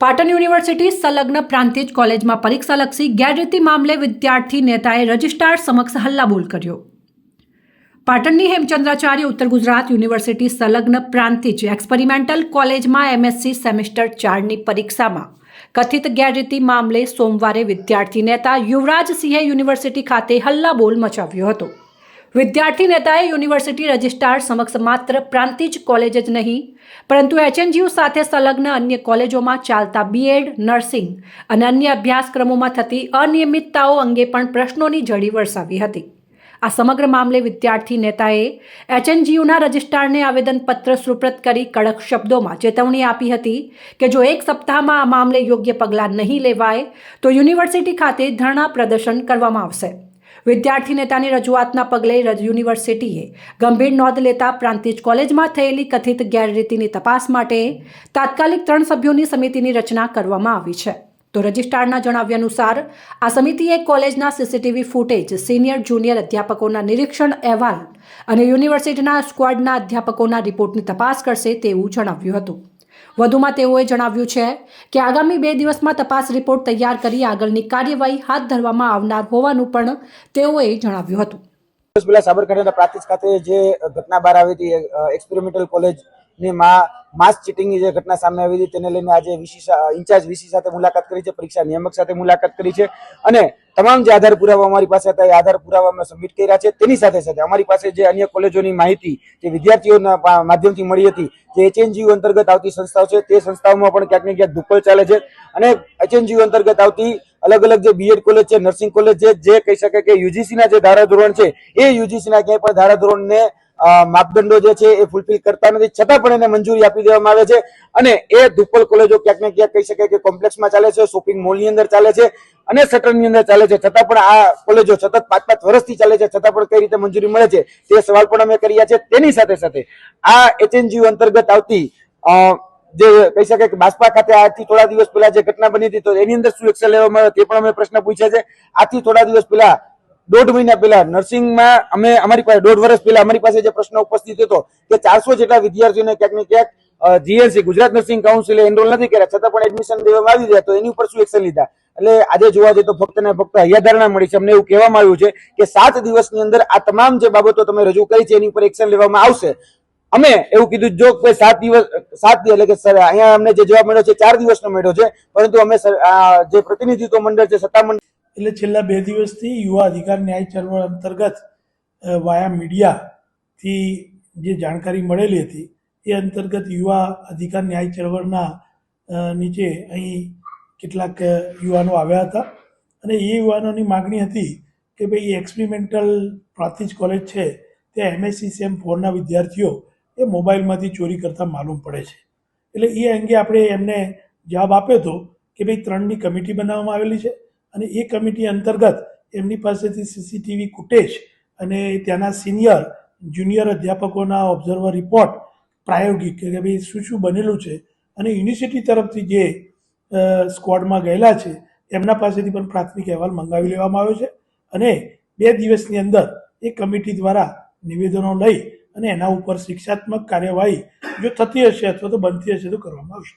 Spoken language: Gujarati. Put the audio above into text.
પાટણ યુનિવર્સિટી સંલગ્ન પ્રાંતિજ કોલેજમાં પરીક્ષાલક્ષી ગેરરીતિ મામલે વિદ્યાર્થી નેતાએ રજિસ્ટ્રાર સમક્ષ હલ્લાબોલ કર્યો. પાટણની હેમચંદ્રાચાર્ય ઉત્તર ગુજરાત યુનિવર્સિટી સંલગ્ન પ્રાંતિજ એક્સપેરિમેન્ટલ કોલેજમાં એમએસસી સેમેસ્ટર ચારની પરીક્ષામાં કથિત ગેરરીતિ મામલે સોમવારે વિદ્યાર્થી નેતા યુવરાજસિંહે યુનિવર્સિટી ખાતે હલ્લાબોલ મચાવ્યો હતો. વિદ્યાર્થી નેતાએ યુનિવર્સિટી રજિસ્ટ્રાર સમક્ષ માત્ર પ્રાંતિજ કોલેજ જ નહીં, પરંતુ એચએનજીયુ સાથે સંલગ્ન અન્ય કોલેજોમાં ચાલતા બીએડ નર્સિંગ અને અન્ય અભ્યાસક્રમોમાં થતી અનિયમિતતાઓ અંગે પણ પ્રશ્નોની ઝડી વરસાવી હતી. આ સમગ્ર મામલે વિદ્યાર્થી નેતાએ એચએનજીયુના રજિસ્ટ્રારને આવેદનપત્ર સુપ્રત કરી કડક શબ્દોમાં ચેતવણી આપી હતી કે જો એક સપ્તાહમાં આ મામલે યોગ્ય પગલાં નહીં લેવાય, તો યુનિવર્સિટી ખાતે ધરણા પ્રદર્શન કરવામાં આવશે. વિદ્યાર્થી નેતાની રજૂઆતના પગલે યુનિવર્સિટીએ ગંભીર નોંધ લેતા પ્રાંતિજ કોલેજમાં થયેલી કથિત ગેરરીતિની તપાસ માટે તાત્કાલિક ત્રણ સભ્યોની સમિતિની રચના કરવામાં આવી છે. તો રજિસ્ટ્રારના જણાવ્યા અનુસાર, આ સમિતિએ કોલેજના સીસીટીવી ફૂટેજ, સિનિયર, જુનિયર અધ્યાપકોના નિરીક્ષણ અહેવાલ અને યુનિવર્સિટીના સ્ક્વોડના અધ્યાપકોના રિપોર્ટની તપાસ કરશે તેવું જણાવ્યું હતું. વધુમાં તેઓએ જણાવ્યું છે કે આગામી બે દિવસમાં તપાસ રિપોર્ટ તૈયાર કરી આગળની કાર્યવાહી હાથ ધરવામાં આવનાર હોવાનું પણ તેઓએ જણાવ્યું હતું. પહેલા સાબરકાંઠાના પ્રાંતિજ ખાતે જે ઘટના બહાર આવી હતી એક્સપેરિમેન્ટલ કોલેજની માં માસ ચીટિંગની જે ઘટના સામે આવી હતી, તેને લઈને આજે વીસી ઇન્ચાર્જ વીસી સાથે મુલાકાત કરી છે, પરીક્ષા નિયામક સાથે મુલાકાત કરી છે. અને તમામ જે આધાર પુરાવા અમારી પાસે હતા, એ આધાર પુરાવા અમે સબમિટ કર્યા છે. તેની સાથે સાથે અમારી પાસે જે અન્ય કોલેજોની માહિતી, જે વિદ્યાર્થીઓના માધ્યમથી મળી હતી, જે એચએનજીયુ અંતર્ગત આવતી સંસ્થાઓ છે, તે સંસ્થાઓમાં પણ ક્યાંક ને ક્યાંક દુપ્પલ ચાલે છે. અને એચએનજીયુ અંતર્ગત આવતી અલગ અલગ જે બીએડ કોલેજ છે નર્સિંગ કોલેજ છે જે કહી શકે કે યુજીસી ના જે ધારાધોરણ છે એ યુજીસી ના ક્યાંય પણ ધારાધોરણને માપદંડો જે છે એ ફૂલફિલ કરતા નથી. છતાં પણ એને મંજૂરી આપી દેવામાં આવે છે. અને એ દુપ્પલ કોલેજો ક્યાંક ને ક્યાંક કહી શકાય કે કોમ્પ્લેક્સમાં ચાલે છે શોપિંગ મોલની અંદર ચાલે છે અને શટરની અંદર ચાલે છે. છતાં પણ આ કોલેજો સતત પાંચ પાંચ વર્ષથી ચાલે છે. છતાં પણ કઈ રીતે મંજૂરી મળે છે તે સવાલ પણ અમે કર્યા છે. તેની સાથે સાથે આ એચએનજીયુ અંતર્ગત આવતી અ, જે કહી શકાય કે બાસ્પા ખાતે આજથી થોડા દિવસ પહેલા જે ઘટના બની હતી, તો એની અંદર શું એક્શન લેવામાં આવ્યો તે પણ અમે પ્રશ્ન પૂછ્યા છે. આજથી થોડા દિવસ પહેલા, દોઢ મહિના પહેલા નર્સિંગમાં અમે અમારી પાસે, દોઢ વર્ષ પહેલા અમારી પાસે જે પ્રશ્ન ઉપસ્થિત હતો, કે ચારસો જેટલા વિદ્યાર્થીઓને ક્યાંક ને ક્યાંક જીએનસી, ગુજરાત નર્સિંગ કાઉન્સિલે એનરોલ નથી કર્યા, છતાં પણ એડમિશન દેવામાં આવી રહ્યા તો એની ઉપર શું એક્શન લીધા? એટલે આજે જોવા જઈએ તો ફક્ત ને ફક્ત હૈયાધારણા મળી છે. અમને એવું કહેવામાં આવ્યું છે કે સાત દિવસની અંદર આ તમામ જે બાબતો તમે રજૂ કરી છે, એની ઉપર એક્શન લેવામાં આવશે. અમે એવું કીધું, જો કોઈ સાત દિવસ સાત દિવસ, એટલે કે સર, અહીંયા અમને જે જવાબ મળ્યો છે, ચાર દિવસનો મળ્યો છે, પરંતુ અમે જે પ્રતિનિધિત્વ મંડળ છે સત્તામંડળ એટલે છેલ્લા બે દિવસથી યુવા અધિકાર ન્યાય ચળવળ અંતર્ગત વાયા મીડિયાથી જે જાણકારી મળેલી હતી, એ અંતર્ગત યુવા અધિકાર ન્યાય ચળવળના નીચે અહીં કેટલાક યુવાનો આવ્યા હતા. અને એ યુવાનોની માગણી હતી કે ભાઈ એક્સપેરિમેન્ટલ પ્રાંતિજ કોલેજ છે, ત્યાં એમએસસી સેમ ફોરના વિદ્યાર્થીઓ એ મોબાઈલમાંથી ચોરી કરતા માલુમ પડે છે. એટલે એ અંગે આપણે એમને જવાબ આપ્યો હતો કે ભાઈ ત્રણની કમિટી બનાવવામાં આવેલી છે અને એ કમિટી અંતર્ગત એમની પાસેથી સીસીટીવી ફૂટેજ અને ત્યાંના સિનિયર જુનિયર અધ્યાપકોના ઓબ્ઝર્વર રિપોર્ટ પ્રાયોગિક કે ભાઈ શું શું બનેલું છે અને યુનિવર્સિટી તરફથી જે અ, સ્ક્વોડમાં ગયેલા છે એમના પાસેથી પણ પ્રાથમિક અહેવાલ મંગાવી લેવામાં આવ્યો છે અને બે દિવસની અંદર એ કમિટી દ્વારા નિવેદનો લઈ અને એના ઉપર શિક્ષાત્મક કાર્યવાહી જો થતી હશે અથવા તો બનતી હશે તો કરવામાં આવશે.